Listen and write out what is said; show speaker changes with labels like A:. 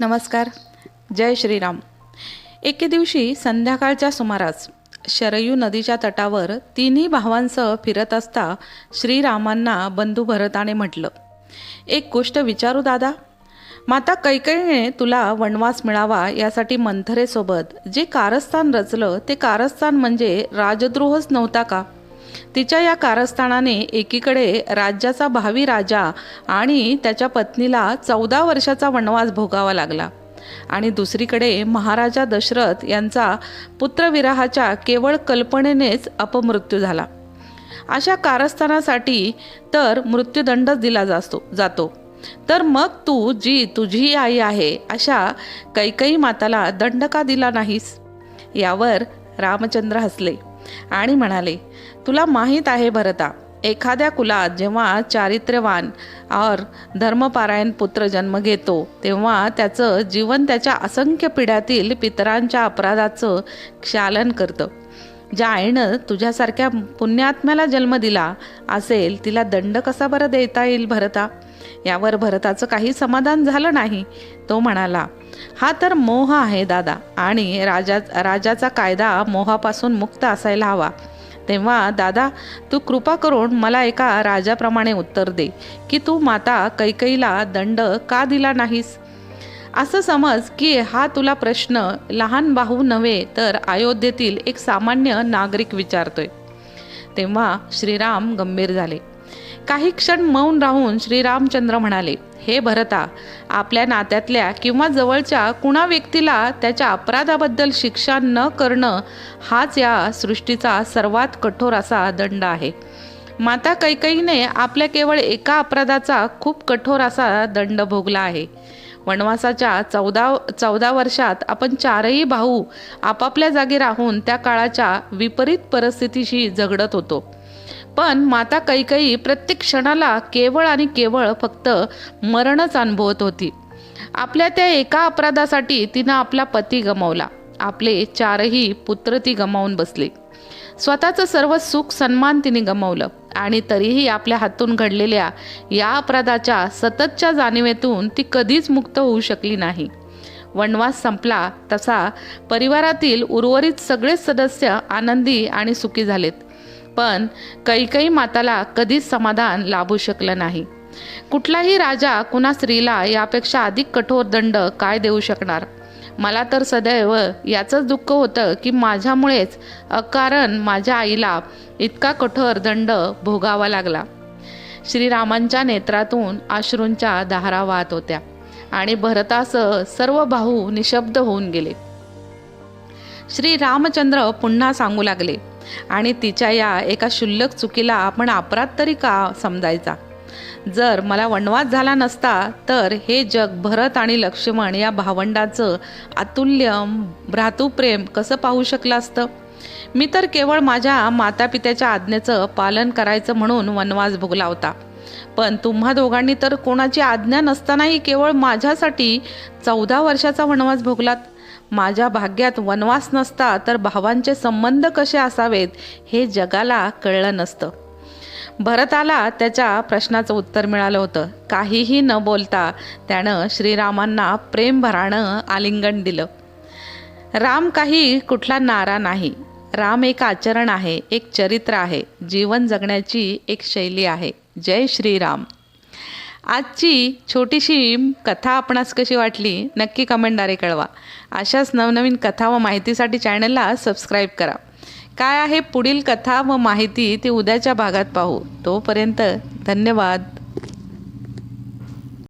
A: नमस्कार. जय श्रीराम. एके दिवशी संध्याकाळच्या सुमारास शरयू नदीच्या तटावर तिन्ही भावांसह फिरत असता श्रीरामांना बंधू भरताने म्हटलं एक गोष्ट विचारू दादा. माता कैकईने तुला वनवास मिळावा यासाठी मंथरेसोबत जे कारस्थान रचलं ते कारस्थान म्हणजे राजद्रोहच नव्हता का? तिच्या या कारस्थानाने एकीकडे राज्याचा भावी राजा आणि त्याच्या पत्नीला चौदा वर्षाचा वनवास भोगावा लागला. आणि दुसरीकडे महाराजा दशरथ यांचा पुत्रविराहाच्या केवळ कल्पनेनेच अपमृत्यू झाला. अशा कारस्थानासाठी तर मृत्यूदंडच दिला जातो जातो. तर मग तू जी तुझी आई आहे अशा कैकई माताला दंड का दिला नाहीस? यावर रामचंद्र हसले. आणि म्हणाले तुला माहीत आहे भरता एखाद्या कुलात जेव्हा चारित्र्यवान और धर्मपारायण पुत्र जन्म घेतो तेव्हा त्याचं जीवन त्याच्या असंख्य पिढ्यातील पितरांच्या अपराधाचं क्षालन करतं. ज्या आईनं तुझ्यासारख्या पुण्यात्म्याला जन्म दिला असेल तिला दंड कसा बरं देता येईल भरता? यावर भरताचं काही समाधान झालं नाही तो म्हणाला. हा तर मोह आहे दादा. आणि राजा राजाचा कायदा मोहापासून मुक्त असायला हवा. तेव्हा दादा तू कृपा करून मला एका राजाप्रमाणे उत्तर दे की तू माता कैकईला दंड का दिला नाहीस? असं समज की हा तुला प्रश्न लहान भाऊ नव्हे तर अयोध्येतील एक सामान्य नागरिक विचारतोय. तेव्हा श्रीराम गंभीर झाले. काही क्षण मौन राहून श्रीरामचंद्र म्हणाले हे भरता आपल्या नात्यातल्या किंवा जवळच्या कुणा व्यक्तीला त्याच्या अपराधाबद्दल शिक्षा न करणं हाच या सृष्टीचा सर्वात कठोर असा दंड आहे. माता कैकईने आपल्या केवळ एका अपराधाचा खूप कठोर असा दंड भोगला आहे. वनवासाच्या चौदा चौदा वर्षात आपण चारही भाऊ आपापल्या जागी राहून त्या काळाच्या विपरीत परिस्थितीशी झगडत होतो. पण माता कैकई प्रत्येक क्षणाला केवळ आणि केवळ फक्त मरणच अनुभवत होती. आपल्या त्या एका अपराधासाठी तिनं आपला पती गमावला. आपले चारही पुत्र ती गमावून बसले. स्वतःचं सर्व सुख सन्मान तिने गमावलं आणि तरीही आपल्या हातून घडलेल्या या अपराधाच्या सततच्या जाणीवेतून ती कधीच मुक्त होऊ शकली नाही. वनवास संपला तसा परिवारातील उर्वरित सगळेच सदस्य आनंदी आणि सुखी झालेत. पण कैकई माताला कधीच समाधान लाभू शकलं नाही. कुठलाही राजा कुणा स्त्रीला यापेक्षा अधिक कठोर दंड काय देऊ शकणार? मला तर सदैव याचंच दुःख होतं की माझ्यामुळेच अकारण माझ्या आईला इतका कठोर दंड भोगावा लागला. श्रीरामांच्या नेत्रातून अश्रूंच्या दहारा वाहत होत्या आणि भरतासह सर्व भाऊ निशब्द होऊन गेले. श्री रामचंद्र पुन्हा सांगू लागले. आणि तिच्या या एका क्षुल्लक चुकीला आपण अपराध तरी का समजायचा? जर मला वनवास झाला नसता तर हे जग भरत आणि लक्ष्मण या भावंडाचं अतुल्य भ्रातृप्रेम कसं पाहू शकलं असतं? मी तर केवळ माझ्या मातापित्याच्या आज्ञेचं पालन करायचं म्हणून वनवास भोगला होता पण तुम्हा दोघांनी तर कोणाची आज्ञा नसतानाही केवळ माझ्यासाठी चौदा वर्षाचा वनवास भोगलात. माझ्या भाग्यात वनवास नसता तर भावांचे संबंध कसे असावेत हे जगाला कळलं नसतं. भरताला त्याच्या प्रश्नाचं उत्तर मिळालं होतं. काहीही न बोलता त्यानं श्रीरामांना प्रेमभरानं आलिंगन दिलं. राम काही कुठला नारा नाही. राम एक आचरण आहे एक चरित्र आहे. जीवन जगण्याची एक शैली आहे. जय श्रीराम. आजची छोटीशी कथा आपणास कशी वाटली नक्की कमेंटद्वारे कळवा. अशाच नवनवीन कथा व माहितीसाठी चॅनलला सबस्क्राईब करा. काय आहे पुढील कथा व माहिती ती उद्याच्या भागात पाहू. तोपर्यंत धन्यवाद.